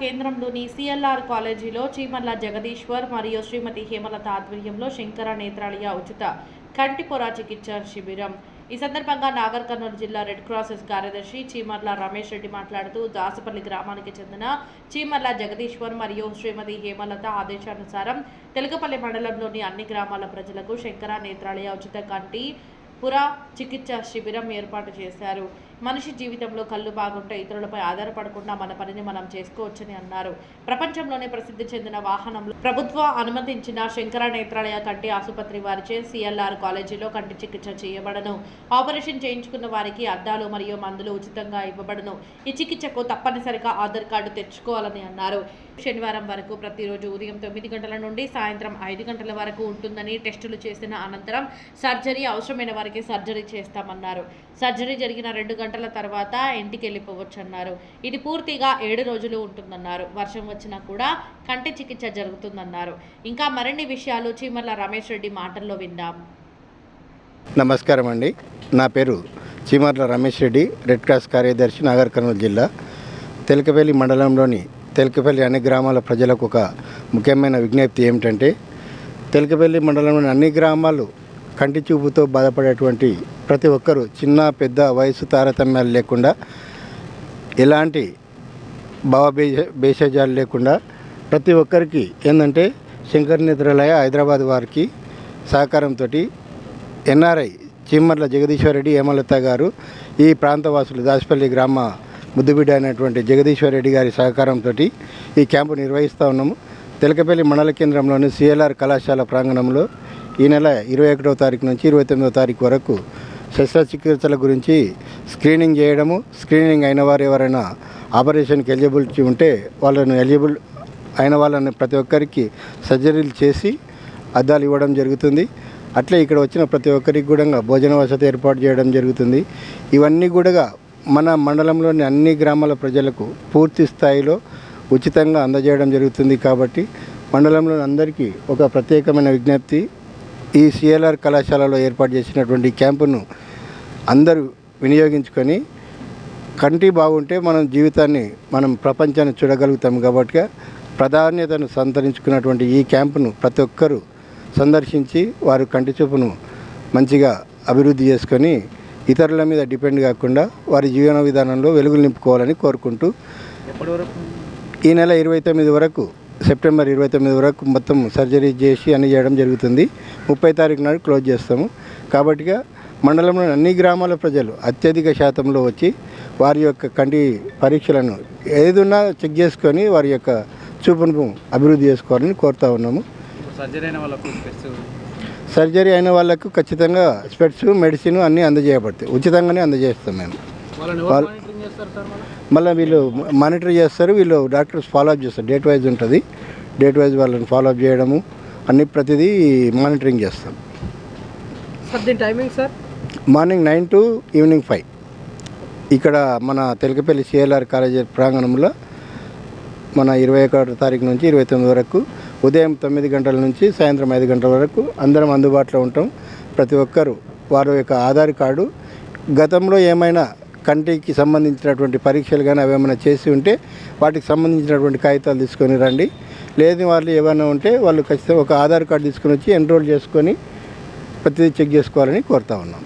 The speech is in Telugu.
కేంద్రంలోని సిఎల్ఆర్ కాలేజీలో చీమర్ల జగదీశ్వర్ మరియు శ్రీమతి హేమలత ఆధ్వర్యంలో శంకర నేత్రాలయ ఉచిత కంటిపొర చికిత్స శిబిరం. ఈ సందర్భంగా నాగర్ కర్నూలు జిల్లా రెడ్ క్రాసెస్ కార్యదర్శి చీమర్ల రమేష్ రెడ్డి మాట్లాడుతూ దాసపల్లి గ్రామానికి చెందిన చీమర్ల జగదీశ్వర్ మరియు శ్రీమతి హేమలత ఆదేశానుసారం తెలుగుపల్లి మండలంలోని అన్ని గ్రామాల ప్రజలకు శంకర నేత్రాలయ ఉచిత కంటి పురా చికిత్స శిబిరం ఏర్పాటు చేశారు. మనిషి జీవితంలో కళ్ళు బాగుంటే ఇతరులపై ఆధారపడకుండా మన పనిని మనం చేసుకోవచ్చని అన్నారు. ప్రపంచంలోనే ప్రసిద్ధి చెందిన వాహనంలో ప్రభుత్వ అనుమతించిన శంకర నేత్రాలయ కంటి ఆసుపత్రి వారిచే సిఎల్ఆర్ కాలేజీలో కంటి చికిత్స చేయబడను. ఆపరేషన్ చేయించుకున్న వారికి అద్దాలు మరియు మందులు ఉచితంగా ఇవ్వబడను. ఈ చికిత్సకు తప్పనిసరిగా ఆధార్ కార్డు తెచ్చుకోవాలని అన్నారు. శనివారం వరకు ప్రతిరోజు ఉదయం తొమ్మిది గంటల నుండి సాయంత్రం ఐదు గంటల వరకు ఉంటుందని టెస్టులు చేసిన అనంతరం సర్జరీ అవసరమైన వారికి సర్జరీ చేస్తామన్నారు. సర్జరీ జరిగిన రెండు గంటల తర్వాత ఇంటికి వెళ్ళిపోవచ్చు అన్నారు ఇది పూర్తిగా ఏడు రోజులు ఉంటుందన్నారు. వర్షం వచ్చినా కూడా కంటి చికిత్స జరుగుతుందన్నారు. ఇంకా మరిన్ని విషయాలు చీమర్ల రమేష్ రెడ్డి మాటల్లో విందాం. నమస్కారం అండి. నా పేరు చీమర్ల రమేష్ రెడ్డి రెడ్ క్రాస్ కార్యదర్శి నాగర్ కర్నూలు జిల్లా. తెలకపల్లి మండలంలోని తెలకపల్లి అన్ని గ్రామాల ప్రజలకు ఒక ముఖ్యమైన విజ్ఞప్తి ఏమిటంటే తెలకపల్లి మండలంలోని అన్ని గ్రామాలు కంటి చూపుతో బాధపడేటువంటి ప్రతి ఒక్కరూ చిన్న పెద్ద వయసు తారతమ్యాలు లేకుండా ఎలాంటి భావ భేష భేషజాలు లేకుండా ప్రతి ఒక్కరికి ఏంటంటే శంకర్ నేత్రాలయ హైదరాబాద్ వారికి సహకారంతో ఎన్ఆర్ఐ చీమర్ల జగదీశ్వరరెడ్డి హేమలత గారు ఈ ప్రాంతవాసులు దాసపల్లి గ్రామ ముద్దుబిడ్డ అయినటువంటి జగదీశ్వరరెడ్డి గారి సహకారంతో ఈ క్యాంపు నిర్వహిస్తూ ఉన్నాము. తెలకపల్లి మండల కేంద్రంలోని సిఎల్ఆర్ కళాశాల ప్రాంగణంలో ఈ నెల ఇరవై ఒకటో తారీఖు నుంచి ఇరవై తొమ్మిదో తారీఖు వరకు శస్త్రచికిత్సల గురించి స్క్రీనింగ్ చేయడము స్క్రీనింగ్ అయిన వారు ఎవరైనా ఆపరేషన్కి ఎలిజిబిలిటీ ఉంటే వాళ్ళను ఎలిజిబుల్ అయిన వాళ్ళని ప్రతి ఒక్కరికి సర్జరీలు చేసి అద్దాలు ఇవ్వడం జరుగుతుంది. అట్లే ఇక్కడ వచ్చిన ప్రతి ఒక్కరికి కూడా భోజన వసతి ఏర్పాటు చేయడం జరుగుతుంది. ఇవన్నీ కూడా మన మండలంలోని అన్ని గ్రామాల ప్రజలకు పూర్తి స్థాయిలో ఉచితంగా అందజేయడం జరుగుతుంది కాబట్టి మండలంలోని అందరికీ ఒక ప్రత్యేకమైన విజ్ఞప్తి. ఈ సిఎల్ఆర్ కళాశాలలో ఏర్పాటు చేసినటువంటి క్యాంపును అందరూ వినియోగించుకొని కంటి బాగుంటే మనం జీవితాన్ని మనం ప్రపంచాన్ని చూడగలుగుతాం కాబట్టి ప్రాధాన్యతను సంతరించుకున్నటువంటి ఈ క్యాంపును ప్రతి ఒక్కరూ సందర్శించి వారు కంటి చూపును మంచిగా అభివృద్ధి చేసుకొని ఇతరుల మీద డిపెండ్ కాకుండా వారి జీవన విధానంలో వెలుగులు నింపుకోవాలని కోరుకుంటూ ఈ నెల ఇరవై తొమ్మిది వరకు సెప్టెంబర్ ఇరవై తొమ్మిది వరకు మొత్తం సర్జరీ చేసి అన్ని చేయడం జరుగుతుంది. ముప్పై తారీఖు నాడు క్లోజ్ చేస్తాము. కాబట్టిగా మండలంలోని అన్ని గ్రామాల ప్రజలు అత్యధిక శాతంలో వచ్చి వారి యొక్క కంటి పరీక్షలను ఏదున్నా చెక్ చేసుకొని వారి యొక్క చూపును అభివృద్ధి చేసుకోవాలని కోరుతా ఉన్నాము. సర్జరీ అయిన వాళ్ళకు సర్జరీ అయిన వాళ్ళకు ఖచ్చితంగా స్పెట్స్ మెడిసిన్ అన్నీ అందజేయబడతాయి. ఉచితంగానే అందజేస్తాం మేము. మళ్ళీ? వీళ్ళు మానిటర్ చేస్తారు వీళ్ళు డాక్టర్స్ ఫాలో అప్ చేస్తారు. డేట్ వైజ్ ఉంటుంది. డేట్ వైజ్ వాళ్ళని ఫాలో అప్ చేయడము అన్ని ప్రతిదీ మానిటరింగ్ చేస్తాం. సార్ దీని timing sir? Morning nine to evening five ఇక్కడ మన తెలకపల్లి సిఎల్ఆర్ కాలేజీ ప్రాంగణంలో మన ఇరవై ఒకటో తారీఖు నుంచి ఇరవై తొమ్మిది వరకు ఉదయం తొమ్మిది గంటల నుంచి సాయంత్రం ఐదు గంటల వరకు అందరం అందుబాటులో ఉంటాం. ప్రతి ఒక్కరూ వారి యొక్క ఆధార్ కార్డు. గతంలో ఏమైనా కంటికి సంబంధించినటువంటి పరీక్షలు కానీ అవేమైనా చేసి ఉంటే వాటికి సంబంధించినటువంటి కాగితాలు తీసుకొని రండి. లేని వాళ్ళు ఏమైనా ఉంటే వాళ్ళు ఖచ్చితంగా ఒక ఆధార్ కార్డు తీసుకొని వచ్చి ఎన్రోల్ చేసుకొని ప్రతిదీ చెక్ చేసుకోవాలని కోరుతా ఉన్నాం.